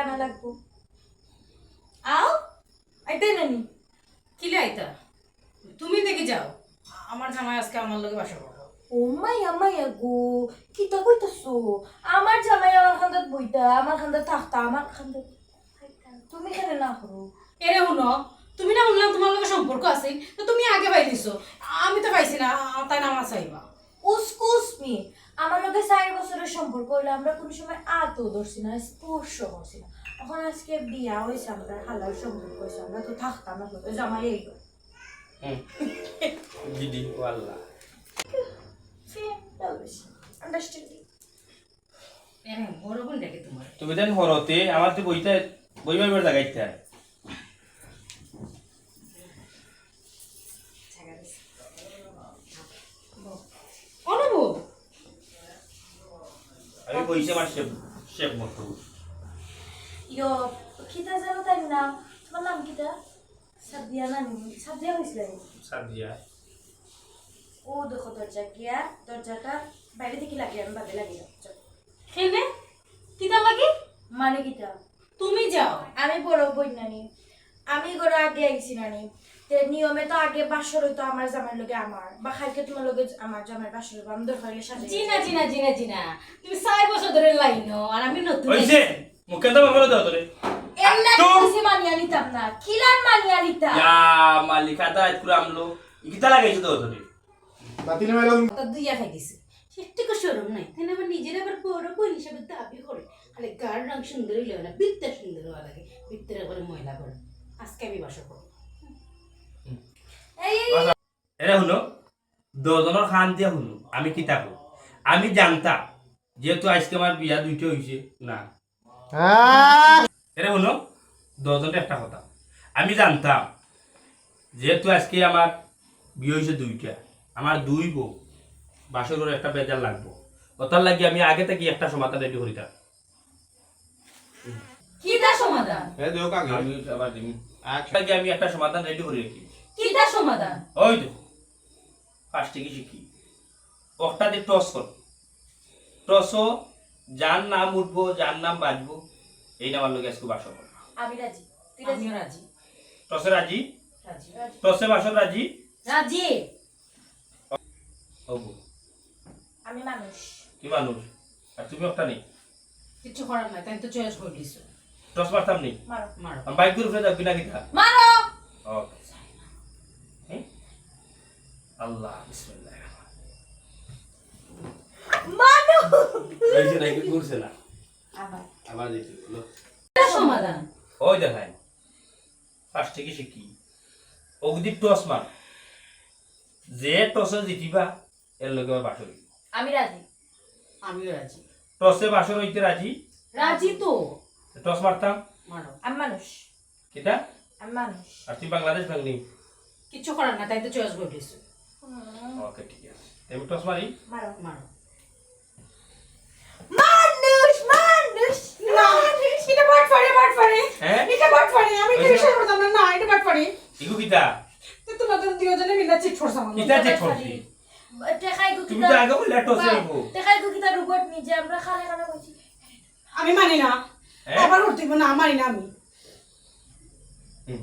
আনা লাগবো। আও আইতাই নানি। কি লাইতা তুমি দেখি যাও। আমার জামাই আজকে আমার লগে বাসা করব। ও মাইয়া মাইয়া গো কিতা কইতাছো? আমার জামাই আমার খান্দাত বইতা আমার খান্দাত থাকতা আমার খান্দাত। তুমি কেন না করো। এরে শুনো তুমি না শুনলাম তোমার লগে সম্পর্ক আছে তো তুমি আগে পাই দিছো আমি তো পাইছি না আ- তাই না আমার চাইবা উসকুস মি আমার লগে চার বছরের সম্পর্ক হইলে আমরা কোনো সময় আতও ধরছি না স্পর্শ করছি না। এখন আজকে বিয়া হয়েছে আমরা হালার সম্পর্ক হয়েছে আমরা তো থাকতাম না তো জামাই এই দিদি তোমার। তুমি দেন হরতে আমার তো বইতে বই বইবার জায়গাইতে আমি বইছে আমার শেপ শেপ মতো ইয়ো কিতা জানো তাই নাম তোমার নাম কিতা? সাদিয়া নানি সাদিয়া হয়েছিল সাদিয়া। ও দেখো দরজা গিয়া দরজাটা বাইরে থেকে লাগিয়ে আমি বাদে লাগিয়ে কেনে কিতা লাগে? মানে কিতা? তুমি যাও। আমি বড় বই নানি আমি করে আগে আইছি নানি নিয়মে তো আগে বাসর হইতো আমার জামার লগে আমার। বা খাইকে তোমার লগে আমার জামার বাসর হইবো আমি দরকার হইলে সাজাই জিনা জিনা জিনা জিনা। তুমি চার বছর ধরে লাইনো আর আমি নতুন হইছে মুখে তো বাবার দাও তোরে তো- কিছু মানিয়া নিতাম না। কিলান মানিয়া নিতাম। ইয়া মালিকা পুরো আমলো। ইকিতা লাগাইছে তো তোরে বাতিল মেলাম তো দুইয়া খাই দিছে একটু নাই। তাই নিজের আবার বড় বোন হিসাবে দাবি করে। খালি গার রং সুন্দর হইলে না বৃত্তের সুন্দর হওয়া লাগে। বৃত্তের একবারে ময়লা করে আজকে আমি বাসা করব। এই এই শুনো দজনের খান দিয়া শুনো আমি কিতা কই আমি জানতাম যেহেতু আজকে আমার বিয়া দুইটা হইছে না। এরা শুনো দজনটা একটা কথা। আমি জানতাম যেহেতু আজকে আমার বিয়ে হয়েছে দুইটা আমার দুই বউ বাসর করে একটা বেজার লাগবো। ওটার লাগি আমি আগে থেকে একটা সমাধান রেডি করিতাম সমাধান? আবার দিম আগে আমি একটা সমাধান রেডি করে রাখি কিতা সমাধান? ওই তো ফার্স্ট থেকে শিখি। একটা দিয়ে টস কর। টসও যার নাম উঠবো যার নাম বাজবো এই নামার লোক আজকে বাসা কর। আমি রাজি। তুই রাজি? রাজি। টসে রাজি? রাজি। টসে বাসর রাজি? রাজি। হব। আমি মানুষ। কি মানুষ? আর তুমি একটা নেই? কিছু করার নাই তাই তো চয়েস করে দিছো। টস মারতাম নেই? মারো। মারো। বাইক করে যাবি না কিনা মারো! ওকে? আল্লাহ বিসমিল্লাহ আবার। আবার দেখি বলো। সমাধান। ওই দেখায় ফার্স্ট থেকে শিখি অগদি টস মার। যে টসে জিতিবা এর লগে বাসর আমি রাজি। আমিও রাজি। টসে বাসর হইতে রাজি? রাজি তো। টস মারতাম? মারো। আমি মানুষ। কিটা? আমি মানুষ। আর তুই বাংলাদেশ ভাঙলি। কিছু করার না তাই তো চয়েস করে ওকে ঠিক আছে। আমি টস মারি? মারো। মারো। মানুষ মানুষ! মানুষ এটা বাট পারে বাট পারে। হ্যাঁ? এটা বাট পারে আমি তো বিশ্বাস করতাম না। না এটা বাট পারে। ইগু কিটা তো তোমাদের দুজনে মিলে চিট করছাম কিটা চেক করছি টেকাই গো তুমি তো আগে বললে টস হইব টেকাই গো কিতা রোবট নিজে আমরা খালে খালে কইছি আমি মানি না। হ্যাঁ? আবার উঠতে না মানি না আমি। হুম।